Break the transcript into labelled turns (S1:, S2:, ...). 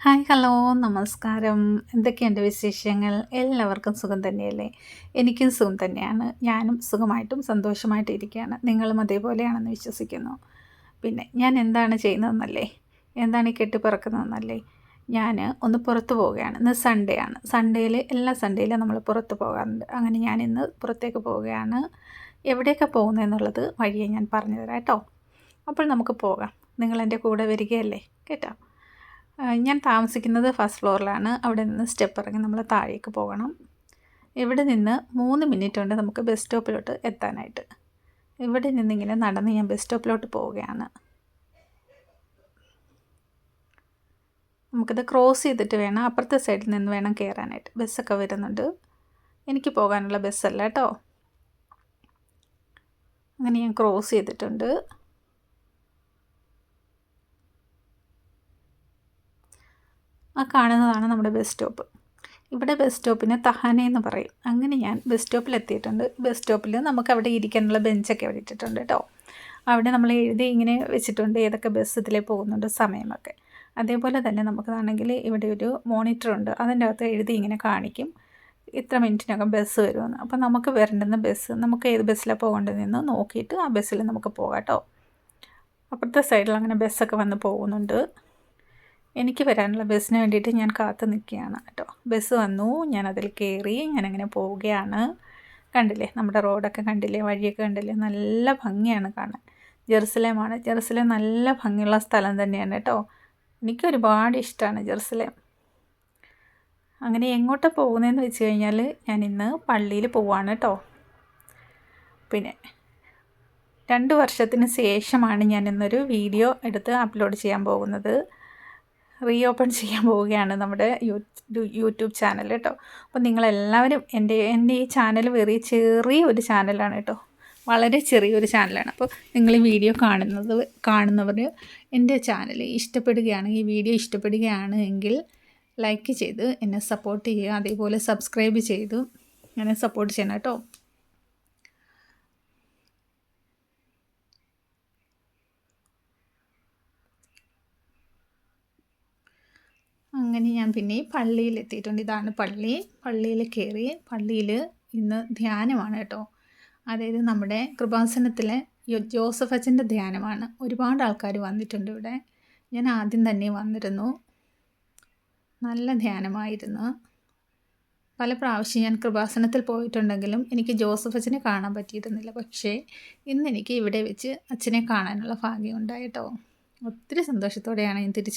S1: Hi hello നമസ്കാരം. എന്തൊക്കെയുണ്ട് വിശേഷങ്ങൾ? എല്ലാവർക്കും സുഖം തന്നെയല്ലേ? എനിക്കും സുഖം തന്നെയാണ്. ഞാനും സുഖമായിട്ടും സന്തോഷമായിട്ടും ഇരിക്കുകയാണ് നിങ്ങളും അതേപോലെയാണെന്ന് വിശ്വസിക്കുന്നു. പിന്നെ ഞാൻ എന്താണ് ചെയ്യുന്നതെന്നല്ലേ? എന്താണ് ഈ കെട്ടിപ്പറക്കുന്നതെന്നല്ലേ ഞാൻ ഒന്ന് പുറത്ത് പോവുകയാണ്. ഇന്ന് സൺഡേ ആണ്. സൺഡേയിൽ എല്ലാ സൺഡേയിലും നമ്മൾ പുറത്ത് പോകാറുണ്ട്. അങ്ങനെ ഞാൻ ഇന്ന് പുറത്തേക്ക് പോവുകയാണ്. എവിടെയൊക്കെ പോകുന്നതെന്നുള്ളത് വഴിയെ ഞാൻ പറഞ്ഞു തരാം കേട്ടോ. അപ്പോൾ നമുക്ക് പോകാം. നിങ്ങൾ എന്റെ കൂടെ വരികയല്ലേ? കേട്ടോ. ഞാൻ താമസിക്കുന്നത് ഫസ്റ്റ് ഫ്ലോറിലാണ്. അവിടെ നിന്ന് സ്റ്റെപ്പ് ഇറങ്ങി നമ്മൾ താഴേക്ക് പോകണം. ഇവിടെ നിന്ന് മൂന്ന് മിനിറ്റ് കൊണ്ട് നമുക്ക് ബസ് സ്റ്റോപ്പിലോട്ട് എത്താനായിട്ട്. ഇവിടെ നിന്നിങ്ങനെ നടന്ന് ഞാൻ ബസ് സ്റ്റോപ്പിലോട്ട് പോവുകയാണ്. നമുക്കിത് ക്രോസ് ചെയ്തിട്ട് വേണം അപ്പുറത്തെ സൈഡിൽ നിന്ന് വേണം കയറാനായിട്ട് ബസ്സൊക്കെ വരുന്നുണ്ട്. എനിക്ക് പോകാനുള്ള ബസ്സല്ല കേട്ടോ. അങ്ങനെ ഞാൻ ക്രോസ് ചെയ്തിട്ടുണ്ട്. ആ കാണുന്നതാണ് നമ്മുടെ ബസ് സ്റ്റോപ്പ്. ഇവിടെ ബസ് സ്റ്റോപ്പിന് തഹാന എന്ന് പറയും. അങ്ങനെ ഞാൻ ബസ് സ്റ്റോപ്പിൽ എത്തിയിട്ടുണ്ട്. ബസ് സ്റ്റോപ്പിൽ നമുക്ക് അവിടെ ഇരിക്കാനുള്ള ബെഞ്ചൊക്കെ അവിടെ ഇട്ടിട്ടുണ്ട് കേട്ടോ അവിടെ നമ്മൾ എഴുതി ഇങ്ങനെ വെച്ചിട്ടുണ്ട് ഏതൊക്കെ ബസ് ഇതിലേ പോകുന്നുണ്ട് സമയമൊക്കെ. അതേപോലെ തന്നെ നമുക്കതാണെങ്കിൽ ഇവിടെ ഒരു മോണിറ്റർ ഉണ്ട്. അതിന്റെ അകത്ത് എഴുതി ഇങ്ങനെ കാണിക്കും. ഇത്ര മിനിറ്റിനകം ബസ് വരുമെന്ന്. അപ്പോൾ നമുക്ക് വരേണ്ടുന്ന ബസ് നമുക്ക് ഏത് ബസ്സിലാണ് പോകേണ്ടതെന്ന് നോക്കിയിട്ട് ആ ബസ്സിൽ നമുക്ക് പോകാം കേട്ടോ അപ്പുറത്തെ സൈഡിൽ അങ്ങനെ ബസ്സൊക്കെ വന്ന് പോകുന്നുണ്ട്. എനിക്ക് വരാനുള്ള ബസ്സിന് വേണ്ടിയിട്ട് ഞാൻ കാത്തു നിൽക്കുകയാണ് കേട്ടോ. ബസ് വന്നു ഞാൻ അതിൽ കയറി ഞാനങ്ങനെ പോവുകയാണ്. കണ്ടില്ലേ നമ്മുടെ റോഡൊക്കെ കണ്ടില്ലേ വഴിയൊക്കെ കണ്ടില്ലേ നല്ല ഭംഗിയാണ് കാണാൻ. ജെറുസലേമാണ്. ജെറുസലേം നല്ല ഭംഗിയുള്ള സ്ഥലം തന്നെയാണ് കേട്ടോ. എനിക്ക് ഒരുപാട് ഇഷ്ടമാണ് ജെറുസലേം. അങ്ങനെ എങ്ങോട്ടാണ് പോകുന്നതെന്ന് വെച്ച് കഴിഞ്ഞാൽ ഞാൻ ഇന്ന് പള്ളിയിൽ പോവാണ് കേട്ടോ. പിന്നെ രണ്ട് വർഷത്തിന് ശേഷമാണ് ഞാൻ ഇന്നൊരു വീഡിയോ എടുത്ത് അപ്ലോഡ് ചെയ്യാൻ പോകുന്നത്. റീ ഓപ്പൺ ചെയ്യാൻ പോവുകയാണ് നമ്മുടെ യൂട്യൂബ് ചാനൽ കേട്ടോ. അപ്പോൾ നിങ്ങളെല്ലാവരും എന്റെ എന്റെ ഈ ചാനൽ വെറിയ ചെറിയ ഒരു ചാനലാണ് കേട്ടോ. വളരെ ചെറിയൊരു ചാനലാണ്. അപ്പോൾ നിങ്ങൾ ഈ വീഡിയോ കാണുന്നത് കാണുന്നവർ എന്റെ ചാനൽ ഇഷ്ടപ്പെടുകയാണ് ഈ വീഡിയോ ഇഷ്ടപ്പെടുകയാണ് എങ്കിൽ ലൈക്ക് ചെയ്ത് എന്നെ സപ്പോർട്ട് ചെയ്യുക അതേപോലെ സബ്സ്ക്രൈബ് ചെയ്തു എന്നെ സപ്പോർട്ട് ചെയ്യണം കേട്ടോ. അങ്ങനെ ഞാൻ പിന്നെ പള്ളിയിൽ എത്തിയിട്ടുണ്ട് ഇതാണ് പള്ളി. പള്ളിയിൽ കയറി പള്ളിയിൽ ഇന്ന് ധ്യാനമാണ് കേട്ടോ. അതായത് നമ്മുടെ കൃപാസനത്തിലെ ജോസഫ് അച്ഛന്റെ ധ്യാനമാണ്. ഒരുപാട് ആൾക്കാർ വന്നിട്ടുണ്ട് ഇവിടെ. ഞാൻ ആദ്യം തന്നെ വന്നിരുന്നു. നല്ല ധ്യാനമായിരുന്നു. പല പ്രാവശ്യം ഞാൻ കൃപാസനത്തിൽ പോയിട്ടുണ്ടെങ്കിലും എനിക്ക് ജോസഫ് അച്ഛനെ കാണാൻ പറ്റിയിരുന്നില്ല. പക്ഷേ ഇന്ന് എനിക്ക് ഇവിടെ വെച്ച് അച്ഛനെ കാണാനുള്ള ഭാഗ്യം ഉണ്ടായിട്ടോ ഒത്തിരി സന്തോഷത്തോടെയാണ് ഞാൻ തിരിച്ചു